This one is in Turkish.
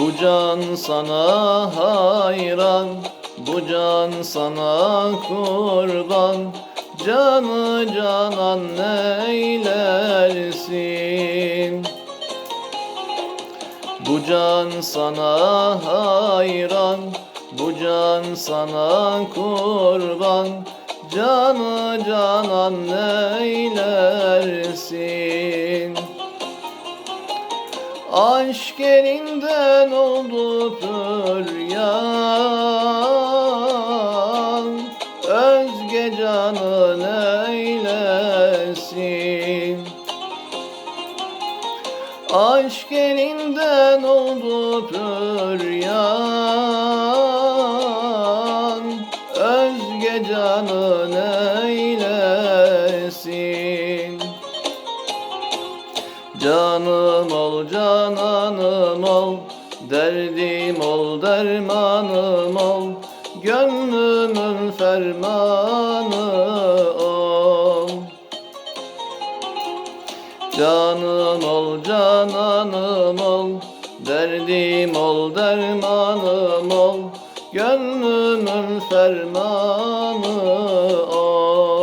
Bu can sana hayran Bu can sana kurban. Canı canan neylersin? Bu can sana hayran Bu can sana kurban. Canı canan neylersin Aşk elinden oldu püryan Özge canı neylesin Aşk elinden oldu püryan Özge canı neylesin Canım ol cananım ol. Derdim ol dermanım ol. Gönlümün fermanı ol. Canım ol cananım ol. Derdim ol dermanım ol. Gönlümün fermanı ol